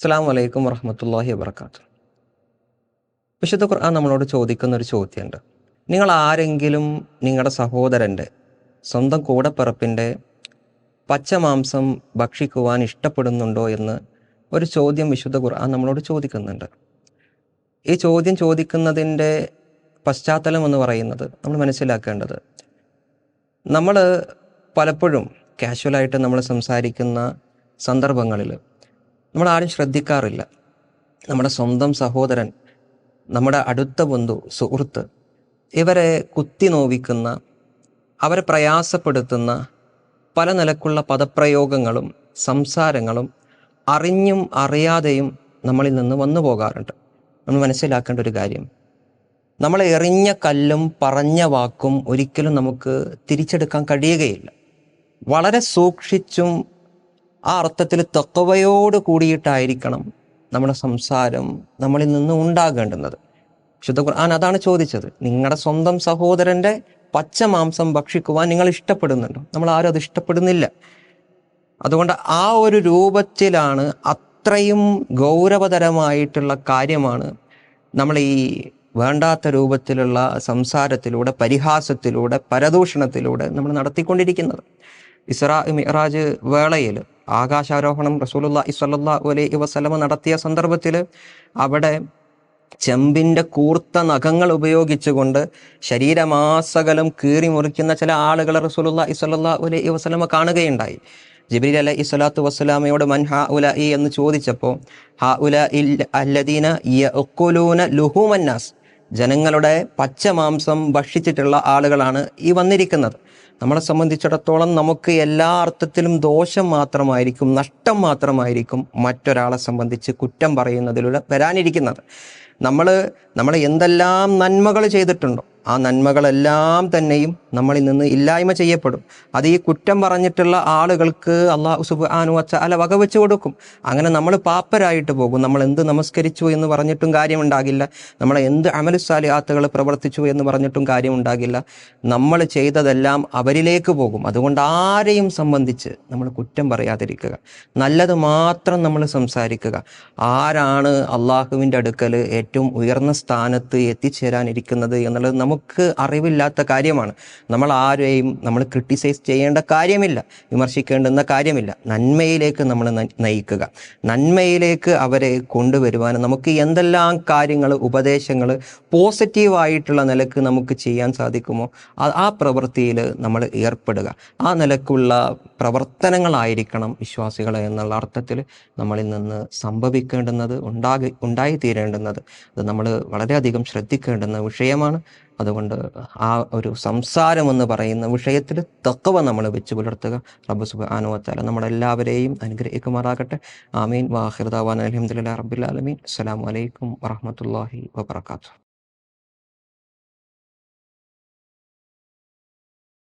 അസ്സാം വലൈക്കും വറഹമത്തല്ലാഹി വാത്തു വിശുദ്ധ ഖുർആൻ നമ്മളോട് ചോദിക്കുന്ന ഒരു ചോദ്യമുണ്ട്. നിങ്ങൾ ആരെങ്കിലും നിങ്ങളുടെ സഹോദരന്റെ സ്വന്തം കൂടപ്പിറപ്പിന്റെ പച്ചമാംസം ഭക്ഷിക്കുവാൻ ഇഷ്ടപ്പെടുന്നുണ്ടോ എന്ന് ഒരു ചോദ്യം വിശുദ്ധ ഖുർആൻ നമ്മളോട് ചോദിക്കുന്നുണ്ട്. ഈ ചോദ്യം ചോദിക്കുന്നതിന്റെ പശ്ചാത്തലം എന്ന് പറയുന്നത് നമ്മൾ മനസ്സിലാക്കേണ്ടത്. നമ്മൾ പലപ്പോഴും കാഷ്വലായിട്ട് നമ്മൾ സംസാരിക്കുന്ന സന്ദർഭങ്ങളിൽ നമ്മൾ ആരും ശ്രദ്ധിക്കാറില്ല. നമ്മുടെ സ്വന്തം സഹോദരൻ നമ്മുടെ അടുത്ത ബന്ധു സുഹൃത്ത് ഇവരെ കുത്തി നോവിക്കുന്ന അവരെ പ്രയാസപ്പെടുത്തുന്ന പല നിലക്കുള്ള പദപ്രയോഗങ്ങളും സംസാരങ്ങളും അറിഞ്ഞും അറിയാതെയും നമ്മളിൽ നിന്ന് വന്നു പോകാറുണ്ട്. നമ്മൾ മനസ്സിലാക്കേണ്ട ഒരു കാര്യം നമ്മൾ എറിഞ്ഞ കല്ലും പറഞ്ഞ വാക്കും ഒരിക്കലും നമുക്ക് തിരിച്ചെടുക്കാൻ കഴിയുകയില്ല. വളരെ സൂക്ഷിച്ചും ആ അർത്ഥത്തിൽ തക്കവയോട് കൂടിയിട്ടായിരിക്കണം നമ്മുടെ സംസാരം നമ്മളിൽ നിന്ന് ഉണ്ടാകേണ്ടുന്നത്. ശുദ്ധ ഖുർആൻ അതാണ് ചോദിച്ചത്. നിങ്ങളുടെ സ്വന്തം സഹോദരന്റെ പച്ച മാംസം ഭക്ഷിക്കുവാൻ നിങ്ങൾ ഇഷ്ടപ്പെടുന്നുണ്ടോ? നമ്മൾ ആരും അത് ഇഷ്ടപ്പെടുന്നില്ല. അതുകൊണ്ട് ആ ഒരു രൂപത്തിലാണ് അത്രയും ഗൗരവതരമായിട്ടുള്ള കാര്യമാണ് നമ്മൾ ഈ വേണ്ടാത്ത രൂപത്തിലുള്ള സംസാരത്തിലൂടെ പരിഹാസത്തിലൂടെ പരദൂഷണത്തിലൂടെ നമ്മൾ നടത്തിക്കൊണ്ടിരിക്കുന്നത്. ഇസ്രാ മിറാജ് വേളയിൽ ആകാശാരോഹണം റസൂലുള്ള ഇസ്വല്ലാ അലൈഹി വസ്ലമ നടത്തിയ സന്ദർഭത്തിൽ അവിടെ ചെമ്പിന്റെ കൂർത്ത നഖങ്ങൾ ഉപയോഗിച്ചുകൊണ്ട് ശരീരമാസകലം കീറി മുറിക്കുന്ന ചില ആളുകളെ റസൂലുള്ള ഇസ്വല്ലാ അലൈഹി വസ്ലമ കാണുകയുണ്ടായി. ജിബ്രീൽ അലൈഹി ഇസ്വലാത്തു വസ്സലാമയോട് മൻ ഹാ ഉല ഇ എന്ന് ചോദിച്ചപ്പോൾ ഹാ ഉല ഇൽ അല്ലദീന യഖുലൂന ലുഹുമന്നാസ് ജനങ്ങളുടെ പച്ചമാംസം ഭക്ഷിച്ചിട്ടുള്ള ആളുകളാണ് ഈ വന്നിരിക്കുന്നത്. നമ്മളെ സംബന്ധിച്ചിടത്തോളം നമുക്ക് എല്ലാ അർത്ഥത്തിലും ദോഷം മാത്രമായിരിക്കും നഷ്ടം മാത്രമായിരിക്കും മറ്റൊരാളെ സംബന്ധിച്ച് കുറ്റം പറയുന്നതിലൂടെ വരാനിരിക്കുന്നത്. നമ്മൾ നമ്മൾ എന്തെല്ലാം നന്മകൾ ചെയ്തിട്ടുണ്ടോ ആ നന്മകളെല്ലാം തന്നെയും നമ്മളിൽ നിന്ന് ഇല്ലായ്മ ചെയ്യപ്പെടും. അത് ഈ കുറ്റം പറഞ്ഞിട്ടുള്ള ആളുകൾക്ക് അള്ളാഹു സുബ് വച്ച അല വകവെച്ച് കൊടുക്കും. അങ്ങനെ നമ്മൾ പാപ്പരായിട്ട് പോകും. നമ്മൾ എന്ത് നമസ്കരിച്ചു എന്ന് പറഞ്ഞിട്ടും കാര്യമുണ്ടാകില്ല. നമ്മൾ എന്ത് അമലുസാലിയാത്തുകൾ പ്രവർത്തിച്ചു എന്ന് പറഞ്ഞിട്ടും കാര്യമുണ്ടാകില്ല. നമ്മൾ ചെയ്തതെല്ലാം അവരിലേക്ക് പോകും. അതുകൊണ്ട് ആരെയും സംബന്ധിച്ച് നമ്മൾ കുറ്റം പറയാതിരിക്കുക. നല്ലത് മാത്രം നമ്മൾ സംസാരിക്കുക. ആരാണ് അള്ളാഹുവിന്റെ അടുക്കൽ ഏറ്റവും ഉയർന്ന സ്ഥാനത്ത് എത്തിച്ചേരാനിരിക്കുന്നത് എന്നുള്ളത് നമുക്ക് അറിവില്ലാത്ത കാര്യമാണ്. നമ്മൾ ആരെയും നമ്മൾ ക്രിട്ടിസൈസ് ചെയ്യേണ്ട കാര്യമില്ല. വിമർശിക്കേണ്ടുന്ന കാര്യമില്ല. നന്മയിലേക്ക് നമ്മൾ നയിക്കുക. നന്മയിലേക്ക് അവരെ കൊണ്ടുവരുവാൻ നമുക്ക് എന്തെല്ലാം കാര്യങ്ങൾ ഉപദേശങ്ങൾ പോസിറ്റീവായിട്ടുള്ള നിലയ്ക്ക് നമുക്ക് ചെയ്യാൻ സാധിക്കുമോ? ആ പ്രവൃത്തിയിൽ നമ്മൾ ഏർപ്പെടുക. ആ നിലക്കുള്ള പ്രവർത്തനങ്ങളായിരിക്കണം വിശ്വാസികൾ എന്നുള്ള അർത്ഥത്തിൽ നമ്മളിൽ നിന്ന് സംഭവിക്കേണ്ടുന്നത് ഉണ്ടാകി ഉണ്ടായിത്തീരേണ്ടുന്നത്. അത് നമ്മൾ വളരെയധികം ശ്രദ്ധിക്കേണ്ടുന്ന വിഷയമാണ്. അതുകൊണ്ട് ആ ഒരു സംസാരം എന്ന് പറയുന്ന വിഷയത്തിൽ തക്കവ നമ്മൾ വെച്ച് പുലർത്തുക. റബ്ബ് സുബാനുവത്താല നമ്മളെല്ലാവരെയും അനുഗ്രഹിക്കുമാറാകട്ടെ. ആമീൻ. വാഹിർദാവാൻ അലഹമുല്ലാ റബ്ബുലാലമീൻ അസ്സാം വലൈക്കും വറഹമത്തല്ലാഹി വാബർക്കാത്തു